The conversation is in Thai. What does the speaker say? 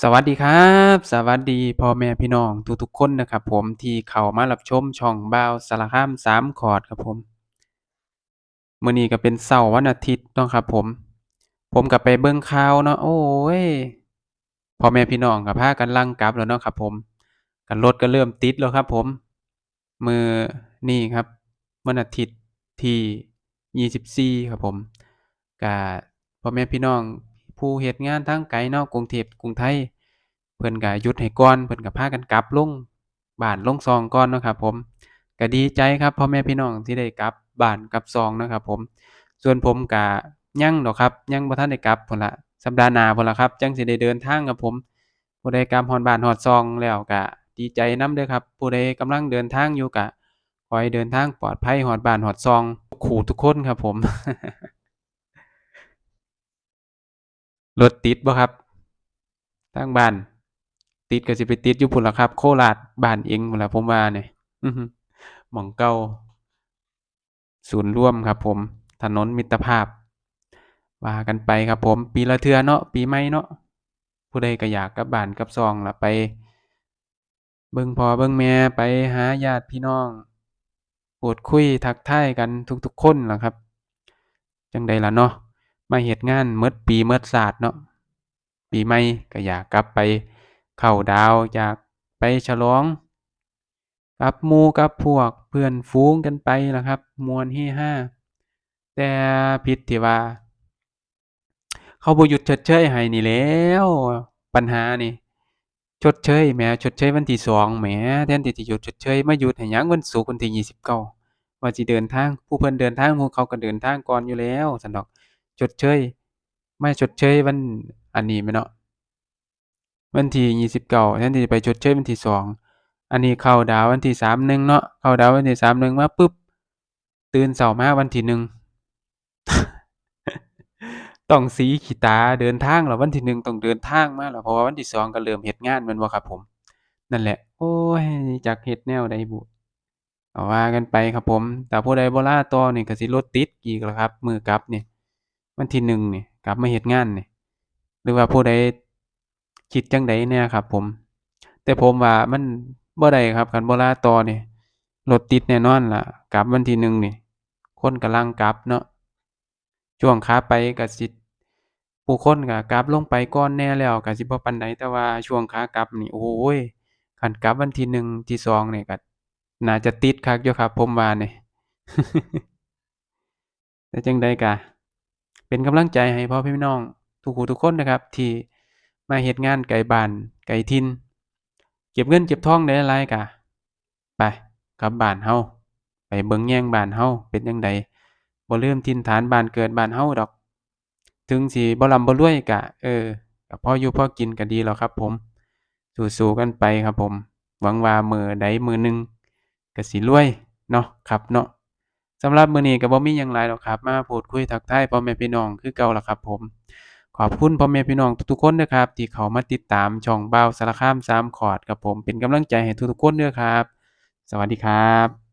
สวัสดีครับ สวัสดีพ่อแม่พี่น้องทุกๆคนนะครับผมที่เข้ามารับชมช่องบ่าวสารคามสามขอร์ดครับผมมื้อนี้ก็เป็นเช้าวันอาทิตย์เนาะครับผม ผมก็ไปเบิ่งข่าวเนาะโอ๊ยพ่อแม่พี่น้องก็พากันลั่งกลับแล้วเนาะครับ ผมก็รถก็เริ่มติดแล้วครับ ผมมือนี้ครับวันอาทิตย์ที่ยี่สิบสี่ครับผมก็พ่อแม่พี่น้อง ผู้เฮ็ดงานทางไกลเนาะกรุงเทพกรุงไทย เพิ่นก็หยุดให้ก่อนเพิ่นก็พากันกลับลงบ้านลงช่องก่อนเนาะครับผมก็ดีใจครับพ่อแม่พี่น้องที่ได้กลับบ้านกลับช่องนะครับผม ส่วนผมก็ยังดอกครับยังบ่ทันได้กลับพู้นละสัปดาห์หน้าพู้นละครับจังสิได้เดินทางครับผมผู้ใดกลับฮอดบ้านฮอดช่องแล้วก็ดีใจนำเด้อครับ ผู้ใดกำลังเดินทางอยู่ก็ขอให้เดินทางปลอดภัยฮอดบ้านฮอดช่องทุกคู่ทุกคนครับผม รถติดบ่ครับทางบ้าน ติดก็สิไปติดอยู่พุ่นล่ะครับ โคราชบ้านเองพู้นล่ะผมว่านี่อือฮึหม้องเก่าศูนย์ร่วมครับ ผม ถนนมิตรภาพว่ากันไปครับ ผม ปีละเทือเนาะปีใหม่เนาะผู้ใดก็อยากกับบ้านกับช่องล่ะไป เบิ่งพ่อเบิ่งแม่ไปหาญาติพี่น้องพูดคุยทักทายกันทุกๆคนล่ะครับ จังใดล่ะเนาะ มาเฮ็ดงานหมดปีหมดชาสติเนาะปีใหม่ก็อยากกลับไปเข้าดาวอยากไปฉลองกับมูกับพวกเพื่อนฝูงกันไปล่ะครับม่วนเฮฮาแต่ผิดที่ว่า เขาบ่หยุดชดเชยให้นี่แล้วปัญหานี่ชดเชยแหมชดเชยวันที่สองแหมแทนที่จะหยุดชดเชยมาหยุดให้ยังวันศุกร์วันที่ยี่สิบเก้าว่าสิเดินทางผู้เพิ่นเดินทางพวกเขาก็เดินทางก่อนอยู่แล้วซั้นดอก ชดเชยไมาชดเชยวันอันนี้แหมเนาะวันที่ยี่สิบเก้าแทนที่จะไปชดเชยวันที่สองอันนี้เข้าดาววันที่สามหนึ่งเนาะเข้าดาววันที่สามหนึ่งมาปึ๊บตื่นเช้ามาวันที่หนึ่งต้องสีขีตาเดินทางแล้ววันที่หนึ่งต้องเดินทางมาแล้วเพราะว่าวันที่สองก็เริ่มเฮ็ดงานม่นบ่ครับผม นั่นแหละ โอ๊ยจักเฮ็ดแนวใดบุก็ว่ากันไปครับผมถ้าผู้ใดบ่ลาต่อนี่ก็สิรถติดอีกล่ะครับ มือกลับนี่ย วันที่หนึ่งนี่กลับมาเฮ็ดงานนี่หรือว่าผู้ใดคิดจังใดแหน่ยครับ ผม แต่ผมว่ามันบ่ได้ครับคันบ่ลาต่อนี่รถติดแน่นอนล่ะกลับวันที่หนึ่งนี่คนกำลังกลับเนาะช่วงขาไปก็สิผู้คนก็กลับลงไปก่อนแน่แล้วก็สิบ่ปานใดแต่ว่าช่วงขากลับนี่โอ้โฮคันกลับวันที่หนึ่งที่สองนี่ก็น่าจะติดคักอยู่ครับ ผมว่านี่แต่จังใดก็ เป็นกำลังใจให้พ่อพี่น้อง ทุกผู้ทุกคนนะครับ ที่มาเฮ็ดงานไกลบ้านไกลถิ่นเก็บเงินเก็บทองได้หลายๆก็ไปกับบานเราไปเบิ่งแย่งบานเราเป็นจั่งใดบ่ลืมถิ่นฐานบานเกิดบานเราดอก ถึงสิบ่ร่ำบ่รวยก็เออก็พออยู่พอกินก็ดีแล้วครับ ผมสู้ๆกันไปครับผม หวังว่ามือใดมือหนึ่งก็สิรวยเนาะครับเนาะ สำหรับมื้อนี้ก็บ่มีหยังหลายดอกครับ มาพูดคุยทักทายพ่อแม่พี่น้องคือเก่าล่ะครับผม ขอบคุณพ่อแม่พี่น้องทุกๆคนเด้อครับ ที่เขามาติดตามช่องบ่าวสารคามสามขอร์ดครับผมเป็นกำลังใจให้ทุกๆคนเด้อครับ สวัสดีครับ